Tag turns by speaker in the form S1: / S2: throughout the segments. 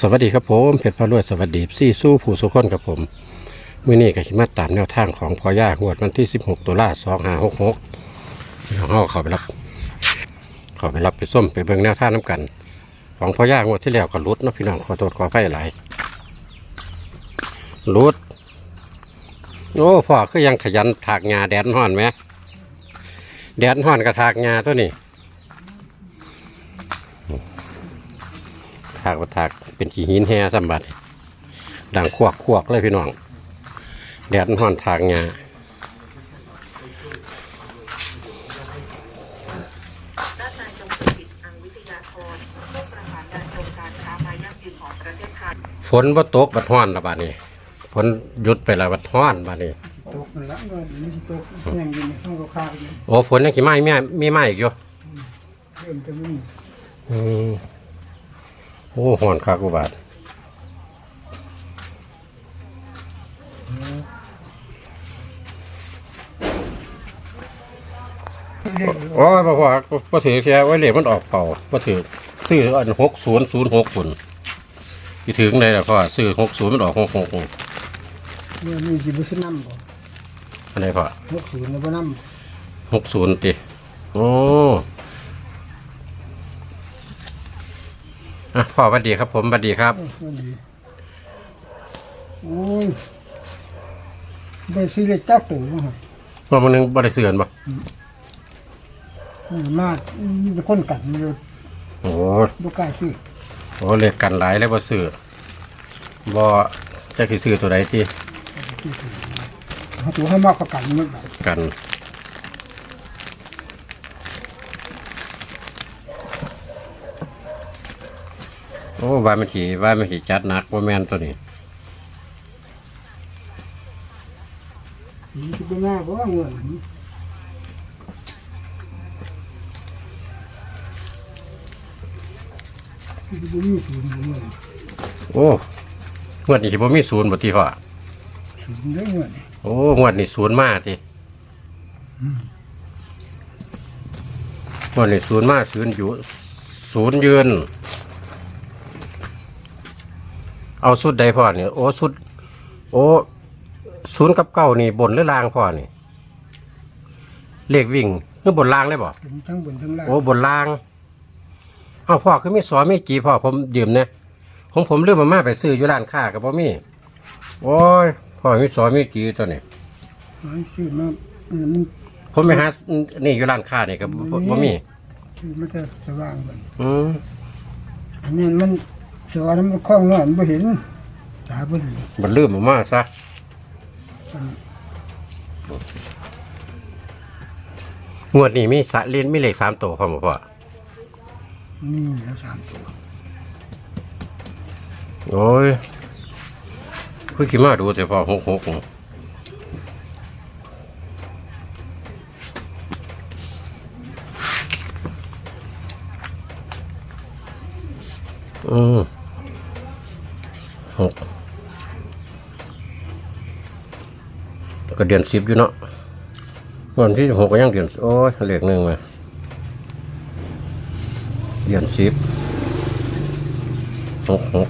S1: สวัสดีครับผมเพชรพารวยสวัสดีซี่สู้ผู้สุขคนครับผมมื้อนี้ก็สิมาตามแนวทางของพ่อย่างวดวันที่ 16ตุลา2566พี่น้องเฮาเข้าไปรับเข้าไปรับไปส้มไปเบิ่งแนวท่าน้ำกัน ของพ่อย่างวดที่แล้วก็หลุดนะพี่น้องขอโทษขออภัยหลายรุดโอ้พ่อคือยังขยันถากงาแดดฮ้อนไหมแดดฮ้อนกับถากงาตัวนี้ ถากว่าถากเป็นขี้หินแห่สมบัติดังควักควักเลยพี่น้องแดดมันห่อนทางงา
S2: ด้านนายจงสถิตอังวิทยาธรผู้ประสานงานกรมการค้าไม้ยั่งยืนของประเทศไทย
S1: ฝนบ่ตกบัดห้อนละบาดนี้ฝนหยุดไปแล้วบัดห้อนบาดนี้
S3: ตกมันละเงินไม่ใช่ตกแย่งอยู่ในห้องก็ข้าวอยู่
S1: โอ้ฝนยังขี้ไม้มีมีไม้อีกอยู่
S3: เริ่มจะไม่มี
S1: อืม โอ้ห้อนคักกูบาดโอ้ยบ่พอบ่ถือแค่ไว้เหลยมันออกเป่าบ่ถือซื้ออัน6006พุ่นสิถึงได้ล่ะพ่อซื้อ60มันออก66
S3: เมื่อมีสิบุษน้ำบ่
S1: อันไหนพ่อ
S3: หกศูนย์แล้วบ่น้
S1: หกศูนย์ติโอ้ อะพ่อสวัสดีครับผมสวัสดีครับำ
S3: โอ้ยดีโอ้ยได้ซื้อเลยจักตัวมา
S1: ว่ามันนึงบริเสื่อนบ่
S3: มากมีคนกัดมันเลย
S1: โอ้
S3: บ่กล้าซื้อ
S1: โหเรียกกันหลายแล้วบ่ซื้อบ่จะสิซื้อตัวใดที่
S3: เขาตัวให้มากกว่ากันมันแบบ
S1: กัน โอ้ว่ามันสิว่ามันสิจัดหนักว่าแม่นตัวนี้
S3: นี่คือหน้าเพราะว่าเงินมันบ่มีศูนย์บ่เงิน
S1: โอ้งวดนี้สิบ่มีศูนย์บ่ที่พ่อ
S3: ศูนย์ได้เงิน
S1: โอ้งวดนี้ศูนย์มาติงวดนี้ศูนย์มาศูนย์อยู่ศูนย์ยืน เอาสุดใดพ่อเนี่ยโอ้สุด โอ้ศูนย์กับเก้านี่บนหรือล่างพ่อนี่ เลขวิ่งคือบนล่างเลยบ่
S3: เป็นทั้งบนทั้งล่าง
S1: โอ้บนล่างเอาพ่อคือมีสอมีจีพ่อผมยืมเนี่ยของผมเรื่องมามาไปซื้ออยู่ร้านค้ากับพ่อมีโอ้ยพ่อมีสอมีจีตัวนี้
S3: มันซื้อมามัน
S1: ผมไปหานี่อยู่ร้านค้านี่กับพ่อมี
S3: ซื้อมันจะสว่างมัน
S1: อืม
S3: อันนี้มัน สอนมันคล้องนอนบ่เห็นตาบ่ดี
S1: มันลืมออกมาซะงวดนี้มีสะเลียนมีเลขสามตัวพ่อมพ่อ
S3: นี่แล้วสามตัว
S1: โอ้ยคือขี้มาดูแต่พ่อหกหกอืมหก ก็เดือนสิบอยู่เนาะวันที่หกก็ยังเดือนโอ้ยเลขหนึ่งมาเดือนสิบหกหก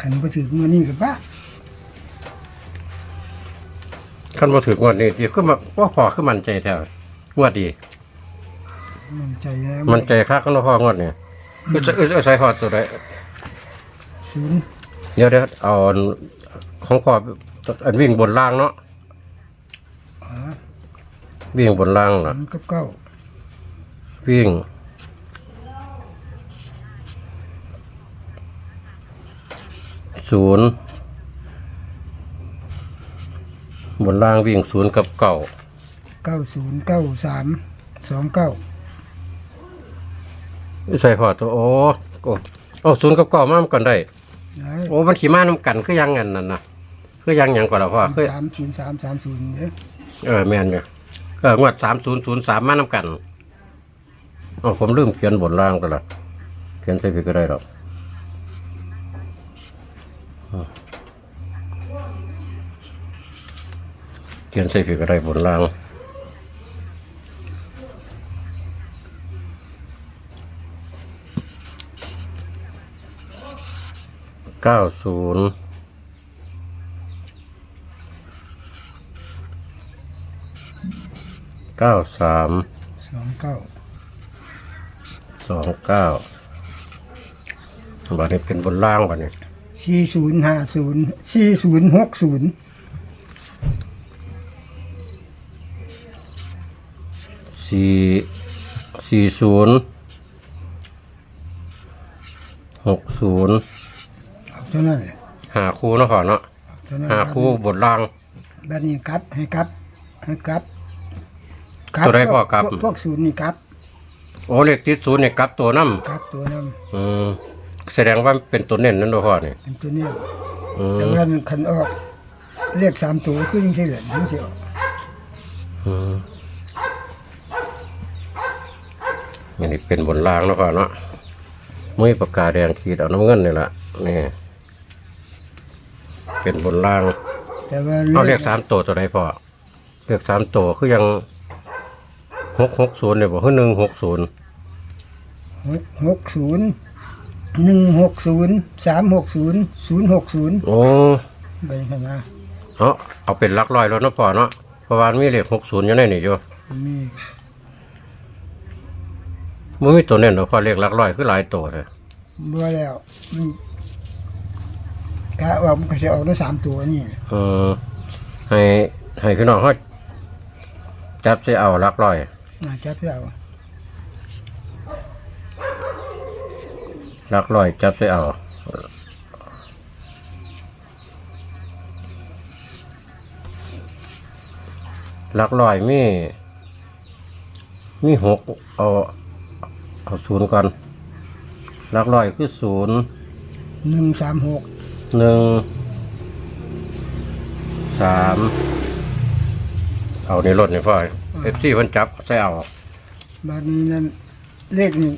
S3: คันบ่ถือมานี่ก็บ้า
S1: ขั้นมาถึงงวดนี้ที่ขึ้นมาว่าพอขึ้นมันใจแถวงวดดี
S3: มันใจแล้ว
S1: มันใจคักกันว่าพองวดเนี่ยคือจะคือใส่พอตัวใด
S3: ศูนย์
S1: เดี๋ยวเดี๋ยวเอาของพออันวิ่งบนล่างเนาะ
S3: อ๋อ
S1: วิ่งบนล่าง
S3: ศู
S1: น่ะ
S3: นย์กับเก้า
S1: วิ่งศูนย์ บนล่างวิ่งศูนย์กับเก่า
S3: เก้าศูนย์เก้าสามสองเก้า
S1: ใส่พอตัวโอ้โอ้โอ้ศูนย์กับเก่ามากันได้
S3: ได้
S1: โอ้มันขี่ม้าน้ำกันคือยังงั้นนั่นนะคือยังหยังกว่าละพ่อคือ
S3: สามศูนย์สามสามศูนย์เนี่ย
S1: เออแม่นเนี่ยเอองวดสามศูนย์ศูนย์สามมาน้ำกันอ๋อผมลืมเขียนบนล่างก็ละเขียนใส่ไปก็ได้หรอก ขียนใส่ผิดอะไรบนล่างเก้าศูนย์เก้าสาม
S3: สองเก้า
S1: สองเก้าบัดนี้เป็นบนล่างบัดนี้
S3: สี่ศูนย์ห้าศูนย์สี่ศูนย์หกศูนย์
S1: สี่สี่ศูนย์หกศูนย์
S3: เอาเท่านั้นแหละ
S1: หาคู่เนาะพ่อเนาะ
S3: เอาเท่านั้น
S1: หาคู่บนล่าง
S3: แบบนี้กลับ ให้กลับ ให้กลับ
S1: ตัวใดพ่อกลับ
S3: พวพวกศูนย์นี่กลับ
S1: โอ้เลขติดศูนย์เนี่ยกลับตัวน้
S3: กลับตัวนั้นำ
S1: อืมแสดงว่าเป็นตัวเน้นนั่นเนาะพ่อเนี่ย
S3: เป็นตัวเนี้ย
S1: อื
S3: แต่
S1: ม
S3: ว่ามันคันออกเรียกสามตัวขึ้นใช่เหรอทั้งสิออก
S1: อืม อันนี้เป็นบนล่างเนาะพ่อเนาะมือปากกาแดงขีดเอาน้ำเงินนี่แหละนี่ เป็นบนล่าง
S3: แต่ว่า
S1: เอาเรียกสามตัวตัวใดพ่อเรียกสามตัวคือยังหกหกศูนย์เนี่ยบอกคือหนึ่งหกศูนย์
S3: หกหกศูนย์หนึ่งหกศูนย์สามหกศูนย์ศูนย์หกศูนย์
S1: โอ้
S3: ไปขนาด
S1: เอาเอาเป็นหลักร้อยแล้วเนาะพ่อเนาะเพราะว่ามีเลขหกศูนย์อยู่ในนี่อยู่
S3: มี
S1: มันมีตัวเน้นเนาะพ่อเลขหลักร้อยคือหลายตัวเลย
S3: บัวแล้วมันกะว่ามันก็จะออกได้สามตัวนี่แหละ
S1: เออให้ให้พี่น้องเขาจับใส่เอาหลักร้อย
S3: น่าจะเพื่อเอา
S1: หลักร้อยจับใส่เอาหลักร้อยมีมีหกเอา เอาศูนย์ก่อนหลักร้อยคือศูนย์
S3: หนึ่งสามหก
S1: หนึ่งสามเอาในรถนี่พ่อเอฟซีมันจับใส่เอา
S3: บาทนี้นั่นเลขนี่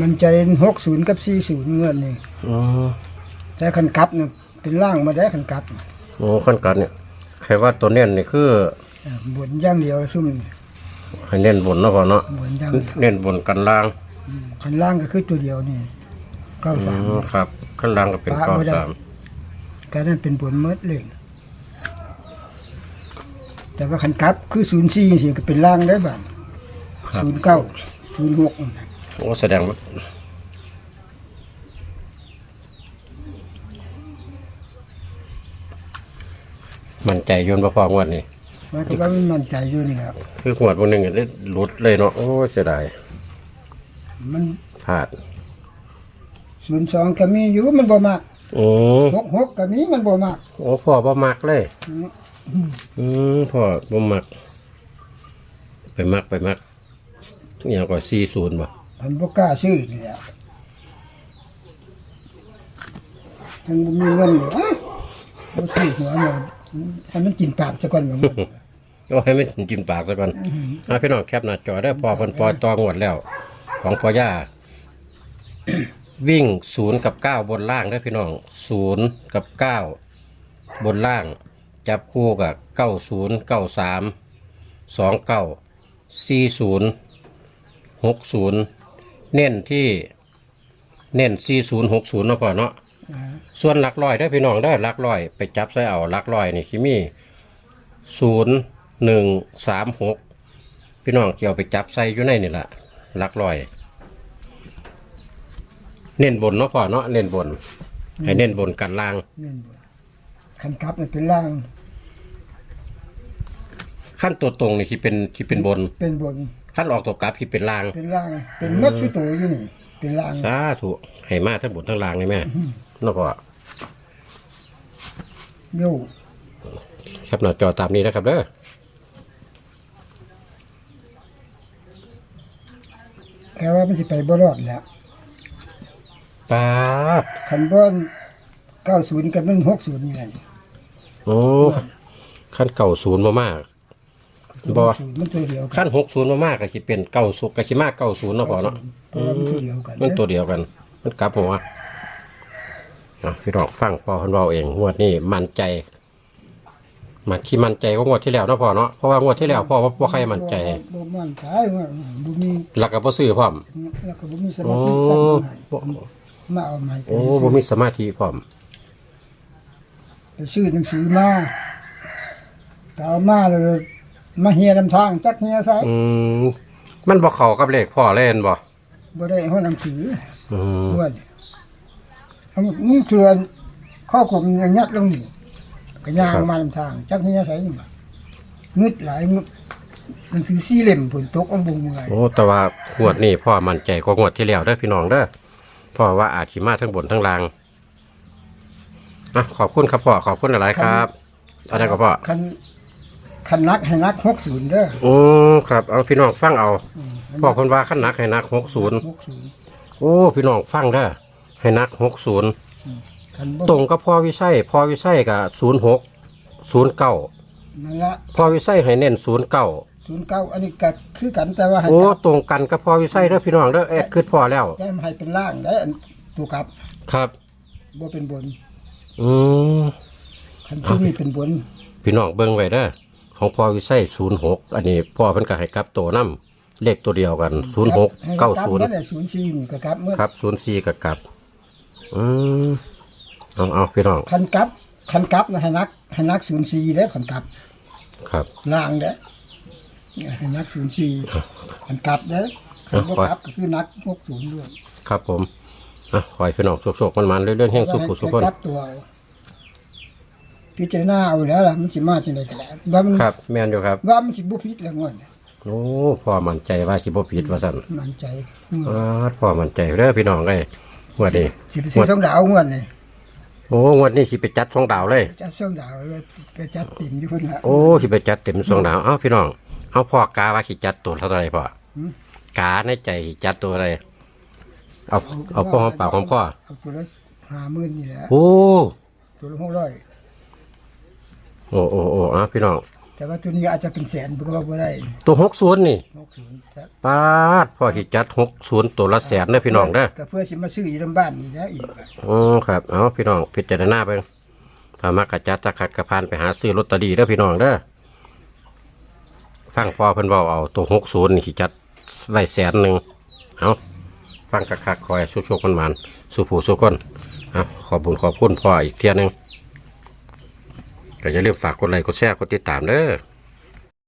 S3: มันจะเป็นหกศูนย์กับสี่ศูนย์เงินนี่
S1: อืม
S3: แต่ขันกลับเนี่ยเป็นล่างมาได้ขันกลับ
S1: โอ้ขั้นกันเนี่ยใครว่าตัวเน้นนี่คือ
S3: อ่าบนอย่างเดียวซุ่มนี่
S1: ให้เน้นบนเนาะพ่อเนาะ
S3: บนอย่างเดียว
S1: เน้นบนกันล่าง
S3: ขันล่างก็คือตัวเดียวนี่เก้า
S1: อื
S3: สาม
S1: มครับขั้นล่างก็เป็น
S3: ปะ
S1: เก้า
S3: บ่ได้
S1: สาม
S3: การนั้นเป็นบนเมดเลยแต่ว่าขันกลับคือศูนย์สี่สิก็เป็นล่างได้บ้าง
S1: ครับ
S3: ศูนย์เก้าศูนย์หก
S1: โอ้แสดงว่ามันใจโยนประพองวดนี่
S3: มันก็ว่ามันมั่นใจอยู่นี่ครับ
S1: คือหวดวันหนึ่งได้หลุดเลยเนาะโอ้เสียดาย
S3: มัน
S1: พลาด
S3: ศูนย์สองก็มีอยู่มันบ่มาก
S1: โอ้
S3: หกหกก็มีมันบ่มาก
S1: โอ้พ่อบ่มักเลย อืมพ่อบ่มัก ไปมักไปมักอหย่างก็สี่ศูนย์บ่
S3: มันบ่กล้าซื้อนี่แหละทั้งบ่มีเงินเลยอะบ่ซื้อหัวเนี่ยให้มันกินปากซะก่อนมั น
S1: โอ้ให้มันกินปากซะก่อนเอาพี่น้องแคปหน้าจอได้อพอเพิ่นปล่อยตองวดแล้ว ของพ่อย่า วิ่งศูนย์กับเก้าบนล่างได้อพี่น้องศูนย์กับเก้าบนล่าง จับคู่กับเก้าศูนย์เก้าสามสองเก้าสี่ศูนย์หกศูนย์เน้นที่เน้นสี่ศูนย์หกศูนย์เนาะพ่อเนาะ
S3: อ่า
S1: ส่วนหลักร้อยได้อพี่น้องได้อหลักร้อย ไปจับใส่เอาหลักร้อยนี่คิมีศูนย์ หนึ่งสามหกพี่น้องเกี่ยวไปจับใส่อยู่ในนี่แหละหลักร้อย เน้นบนเนาะพ่อเนาะเน้นบน ให้เน้นบนกันล่าง
S3: เงินบ่คันกลับนี่เป็นล่าง
S1: ขั้นตัวตรงนี่ที่เป็นที่เป็นบน
S3: เป็นบน
S1: ขั้นออกตัวกลับที่เป็นล่าง
S3: เป็นล่าง เป็นมัดสุโตอยู่นี่ เป็นล่าง
S1: สาธุให้มาทั้งบนทั้งล่างนี่แม่เนาะพ่อ
S3: โย
S1: ครับหน้าจอตามนี้นะครับเด้อ
S3: แค่ว่ามันสิไปบ่รอดแล้ว
S1: ปาด
S3: คันบ่90กับมัน60นี่แหละ
S1: โอ้ขั้นเก่าศูนย์มามากบ่
S3: 60มันตัวเดียวกัน
S1: ขั้นหกศูนย์มามากก็คิเป็นเก้าสุกก็คิมากเก้าศูนย์เนาะพ่อเนาะ
S3: เพราะว่ามันตัวเดียวกัน
S1: มันตัวเดียวกัน มันกลับหัวอะพี่น้องฟังพ่อเพิ่นเว้าเองงวดนี้มั่นใจ มันขี้มั่นใจกว่างวดที่แล้วเนาะพ่อเนาะเพราะว่างวดที่แล้วพ่อว่าบ่ใครมั่นใจ
S3: บ่มั่นใจว่าบ่มี
S1: แล้วก็บ่ซื้อพร้อม
S3: แล้วก็บ่มีส
S1: โอ้
S3: มาธิสั่งมาให้มาเอาใหม่
S1: โอ้บ่มีสมาธิพร้อม
S3: ไปซื้อหนังสือมาก็เอามาเลยมาเฮียลำทางจักเฮียใส่
S1: อืมมันบ่เข้ากับเลขพ่อเล่นบ่
S3: บ่ได้เอาหนังสือ
S1: อืม
S3: อ้วนเอามึงเถื่อนข้อกลมอย่างยัดลงนี่ ก็ย่างมาลำทาง จักเฮียใส่นี่บ่งึดหลายงึดหนังสือสี่เล่มฝนตกเอาบ่เมื่อย
S1: โอ้แต่ว่างวดนี้พ่อมั่นใจกว่างวดที่แล้วเด้อพี่น้องเด้อพ่อว่าอาจสิมาทั้งบนทั้งล่างอะขอบคุณครับพ่อขอบคุณหลายๆครับอะไรก็พ่อ
S3: คันคันนักให้นัก60เด้อ
S1: โอ้ครับเอาพี่น้องฟังเอา
S3: อืม
S1: พ่อคนว่าขั้นหนักให้นักหกศูนย์
S3: 60
S1: โอ้พี่น้องฟังเด้อให้นักหกศูนย์
S3: คันบ่
S1: ตรงกับพ่อวิไสพ่อวิไสกับศูนย์หกศูนย์เก้า
S3: นั่นละ
S1: พ่อวิไสให้เน้นศูนย์เก้า
S3: 09อันนี้ก็คือกันแต่ว่าให้
S1: โอ้
S3: กลับ
S1: ตรงกันกับพ่อวิไสเด้อพี่น้องเด้อเอ็ดคือพ่อแล้ว
S3: แก้มให้เป็นล่างได้อันตัวกลับ
S1: ครับ
S3: บ่เป็นบน
S1: อืม
S3: คันชุดนี้เป็นบน
S1: พี่น้องเบิ่งไว้เด้อของพ่อวิไสศูนย์หกอันนี้พ่อเพิ่นก็ให้กลับตัวน้ำเลขตัวเดียวกันศูนย์หกเก้าศูนย์
S3: ให้กลับศูนย์สี่นี่ก็กลับเมื่อ
S1: ครับศูนย์สี่กับกลับ อืม เอาเอาพี่น้อง
S3: คันกลับคันกลับนะให้นักให้นักศูนย์สี่แล้วคันกลับ
S1: ครับ
S3: ล่างเด้อให้นักศูนย์สี่คันกลับเด้อคันบ่กลับก็คือนักหกศูนย์ด้วย
S1: ครับผมอะขอให้พี่น้องโชคๆมันๆเรื่อยๆแห่งสุขผู้สุขคน
S3: ให้กลับตัวเอาพิจารณาเอาแล้วล่ะมันสิมาจังได๋ก็ได้ว่ามัน
S1: ครับ แม่นอยู่ครับ
S3: ว่ามันสิบ่ผิดแล้วงวดนี้
S1: โอ้พ่อมั่นใจว่าสิบ่ผิดว่าซั่น
S3: มั่นใจ
S1: อ้าพ่อมั่นใจเด้อพี่น้องเอ้ยงวดนี้
S3: สิไปซื้อสองดาวงวดนี่
S1: โอ้งวดนี้สิไปจัดสองดาวเลย
S3: จัดสองดาวเลยไปจัดติ่มอยู่พุ่นละ
S1: โอ้สิไปจัดเต็มสองดาวเอ้าพี่น้องเอาพ่อกาว่าสิจัดตัวเท่าไหร่พ่อ
S3: หืม
S1: กาในใจสิจัดตัวอะไรเอาเอาพ่อหอมปากหอมคอ
S3: เอาตัวละห้าหมื่นนี่แหละ
S1: โอ้
S3: ตัวละหกร้อย
S1: โอ้โอ้โอ้อะพี่น้อง
S3: แต่ว่าตัวนี้อาจจะเป็นแสนบ่รู้ว่าได้
S1: ตัว60นี่
S3: หกศูนย์จ้ะ
S1: ปาดพ่อสิจัด60ตัวละแสนเด้อพี่น้องเด้อ
S3: ก็เพื่อสิมาซื้ออยู่ลำบ้านนี่แล้วอีกอะ
S1: อ๋อครับเอาพี่น้องพิจารณาเบิ่งถ้ามักกะจัดตะขัดกระพานไปหาซื้อลอตเตอรี่เด้อพี่น้องเด้อฟังพ่อเพิ่นเว้าเอาตัวหกศูนย์นี่สิจัดไว้แสนหนึ่งเอาฟังคักๆคอยสุกๆมันๆสู่ผู้สู่คนเอาขอบคุญขอบคุณพ่ออีกเที่ยหนึง ก็อย่าลืมฝากกดไลค์กดแชร์กดติดตามเด้อ